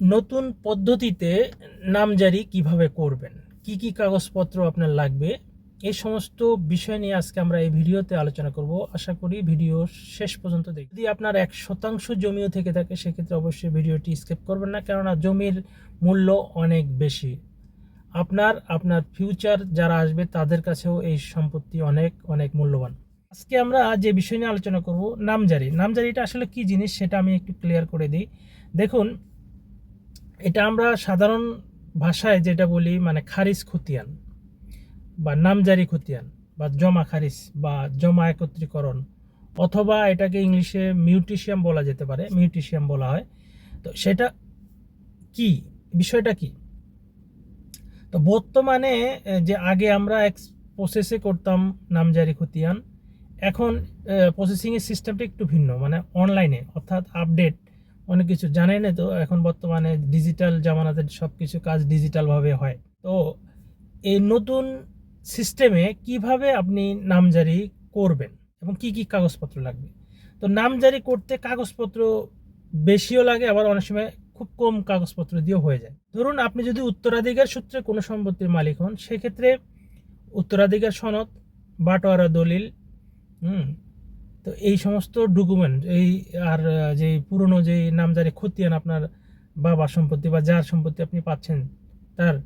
নতুন পদ্ধতিতে নামজারি কীভাবে করবেন? কি কি কাগজপত্র আপনার লাগবে? এই সমস্ত বিষয় নিয়ে আজকে আমরা এই ভিডিওতে আলোচনা করব। আশা করি ভিডিও শেষ পর্যন্ত দেখবেন। যদি আপনার এক শতাংশ জমিও থেকে থাকে, সেক্ষেত্রে অবশ্যই ভিডিওটি স্কিপ করবেন না, কেননা জমির মূল্য অনেক বেশি। আপনার আপনার ফিউচার যারা আসবে, তাদের কাছেও এই সম্পত্তি অনেক অনেক মূল্যবান। আজকে আমরা যে বিষয় নিয়ে আলোচনা করব, নামজারি। নামজারিটা আসলে কি জিনিস, সেটা আমি একটু ক্লিয়ার করে দিই। দেখুন এটা আমরা সাধারণ ভাষায় যেটা বলি মানে খারিজ খতিয়ান বা নামজারি খতিয়ান বা জমা খারিজ বা জমা একত্রীকরণ অথবা এটাকে ইংলিশে মিউটিশিয়াম বলা যেতে পারে, মিউটিশিয়াম বলা হয়। তো সেটা কি? বিষয়টা কি? তো বর্তমানে যে আগে আমরা এক প্রসেসে করতাম নামজারি খতিয়ান, এখন প্রসেসিংয়ের সিস্টেমটা একটু ভিন্ন মানে অনলাইনে অর্থাৎ আপডেট অনেক কিছু জানেন তো। এখন বর্তমানে ডিজিটাল জামানাতে সব কিছু কাজ ডিজিটালভাবে হয়। তো এই নতুন সিস্টেমে কীভাবে আপনি নামজারি করবেন এবং কি কি কাগজপত্র লাগবে? তো নামজারি করতে কাগজপত্র বেশিও লাগে, আবার অনেক সময় খুব কম কাগজপত্র দিয়েও হয়ে যায়। ধরুন আপনি যদি উত্তরাধিকার সূত্রে কোনো সম্পত্তির মালিক হন, সেক্ষেত্রে উত্তরাধিকার সনদ, বাটোয়ারা দলিল, হুম তো এই সমস্ত ডকুমেন্ট এই আর যে পুরনো যে নামজারি খতিয়ান আপনার বাবার সম্পত্তি বা যার সম্পত্তি আপনি পাচ্ছেন তার,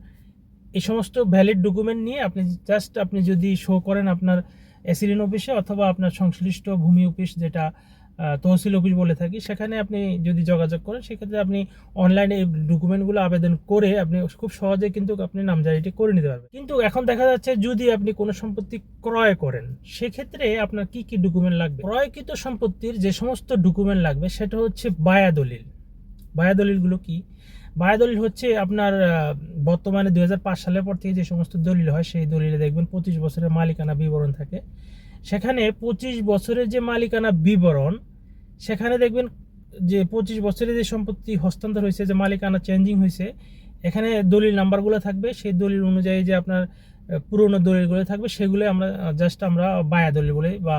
এই সমস্ত ভ্যালিড ডকুমেন্ট নিয়ে আপনি জাস্ট আপনি যদি শো করেন আপনার অ্যাসিডেন্ট অফিসে অথবা আপনার সংশ্লিষ্ট ভূমি অফিস যেটা তহসিল অফিস বলে থাকি, সেখানে আপনি যদি যোগাযোগ করেন, সেক্ষেত্রে আপনি অনলাইনে এই ডকুমেন্টগুলো আবেদন করে আপনি খুব সহজে কিন্তু আপনি নামজারিটি করে নিতে পারবেন। কিন্তু এখন দেখা যাচ্ছে যদি আপনি কোনো সম্পত্তি ক্রয় করেন, সেক্ষেত্রে আপনার কি কি ডকুমেন্ট লাগবে? ক্রয়কৃত সম্পত্তির যে সমস্ত ডকুমেন্ট লাগবে, সেটা হচ্ছে বায়া দলিল। বায়া দলিলগুলো কি? বায়া দলিল হচ্ছে আপনার বর্তমানে দু হাজার পাঁচ সালের পর থেকে যে সমস্ত দলিল হয়, সেই দলিলে দেখবেন পঁচিশ বছরের মালিকানা বিবরণ থাকে। সেখানে পঁচিশ বছরের যে মালিকানা বিবরণ সেখানে দেখবেন যে পঁচিশ বছরে যে সম্পত্তি হস্তান্তর হয়েছে যে মালিকানা চেঞ্জিং হয়েছে এখানে দলিল নাম্বারগুলো থাকবে। সেই দলিল অনুযায়ী যে আপনার পুরনো দলিলগুলো থাকবে সেগুলো আমরা জাস্ট আমরা বায়া দলিল বলে বা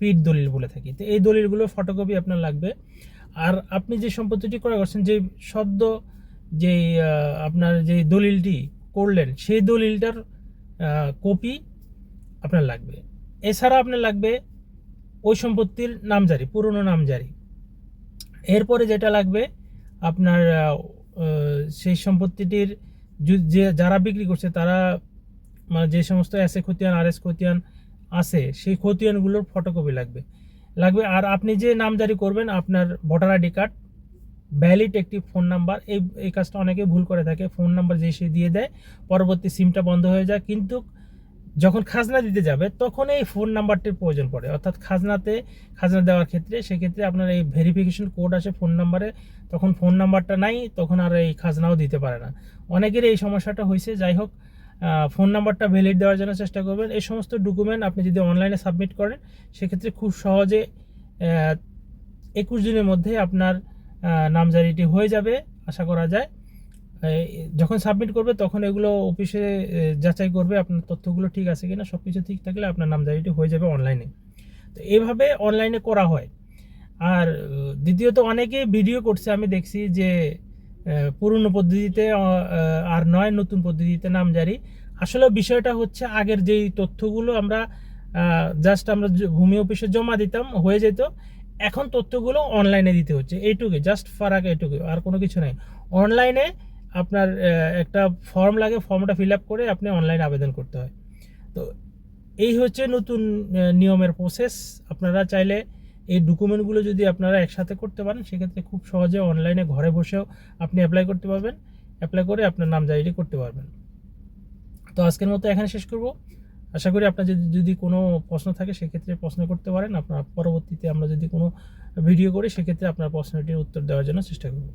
পিট দলিল বলে থাকি। তো এই দলিলগুলো ফটোকপি আপনার লাগবে। আর আপনি যে সম্পত্তিটি ক্রয় করছেন যে সদ্য আহ, আপনার যে দলিলটি করলেন সেই দলিলটার কপি আপনার লাগবে। এছাড়া আপনার লাগবে ওই সম্পত্তির নামজারি, পুরনো নামজারি। এরপরে যেটা লাগবে, আপনার সেই সম্পত্তিটির যে যারা বিক্রি করছে, তারা মানে যে সমস্ত এসে খতিয়ান, আর এস খতিয়ান আছে, সেই খতিয়ানগুলোর ফটোকপি লাগবে। লাগবে, আর আপনি যে নামজারি করবেন, আপনার ভোটার আইডি কার্ড ভ্যালিড একটি ফোন নাম্বার এই এই কাজটা অনেকে ভুল করে থাকে ফোন নাম্বার যে সে দিয়ে দেয়, পরবর্তী সিমটা বন্ধ হয়ে যায়, কিন্তু যখন খাজনা দিতে যাবে, তখন এই ফোন নাম্বারটির প্রয়োজন পড়ে। অর্থাৎ খাজনাতে, খাজনা দেওয়ার ক্ষেত্রে, সেক্ষেত্রে আপনার এই ভেরিফিকেশন কোড আসে ফোন নাম্বারে তখন ফোন নাম্বারটা নাই, তখন আর এই খাজনাও দিতে পারে না। অনেকের এই সমস্যাটা হয়েছে। যাই হোক ফোন নাম্বারটা ভ্যালিড দেওয়ার জন্য চেষ্টা করবেন। এই সমস্ত ডকুমেন্ট আপনি যদি অনলাইনে সাবমিট করেন, সেক্ষেত্রে খুব সহজে একুশ দিনের মধ্যে আপনার নামজারিটি হয়ে যাবে, আশা করা যায়। যখন সাবমিট করবে তখন এগুলো অফিসে যাচাই করবে আপনার তথ্যগুলো ঠিক আছে কিনা সব কিছু ঠিক থাকলে আপনার নামজারিটি হয়ে যাবে অনলাইনে তো এইভাবে অনলাইনে করা হয়। আর, দ্বিতীয়ত অনেকে ভিডিও করছে, আমি দেখছি যে পুরনো পদ্ধতিতে আর নয় নতুন পদ্ধতিতে নামজারি। আসলে বিষয়টা হচ্ছে আগের যেই তথ্যগুলো আমরা জাস্ট আমরা ভূমি অফিসে জমা দিতাম, হয়ে যেত, এখন তথ্যগুলো অনলাইনে দিতে হচ্ছে। এইটুকু জাস্ট ফারাক এইটুকু আর কোনো কিছু নাই। অনলাইনে আপনার একটা ফর্ম লাগে ফর্মটা ফিল আপ করে আপনি অনলাইনে আবেদন করতে হয়। তো এই হচ্ছে নতুন নিয়মের প্রসেস আপনারা চাইলে এই ডকুমেন্টগুলো যদি আপনারা একসাথে করতে পারেন, সেক্ষেত্রে খুব সহজে অনলাইনে ঘরে বসেও আপনি অ্যাপ্লাই করতে পারবেন। অ্যাপ্লাই করে আপনার নাম জারিটি করতে পারবেন। তো আজকের মতো এখানে শেষ করব। আশা করি আপনার যদি যদি কোনো প্রশ্ন থাকে, সেক্ষেত্রে প্রশ্ন করতে পারেন। আপনার পরবর্তীতে আমরা যদি কোনো ভিডিও করি, সেক্ষেত্রে আপনার প্রশ্নটির উত্তর দেওয়ার জন্য চেষ্টা করব।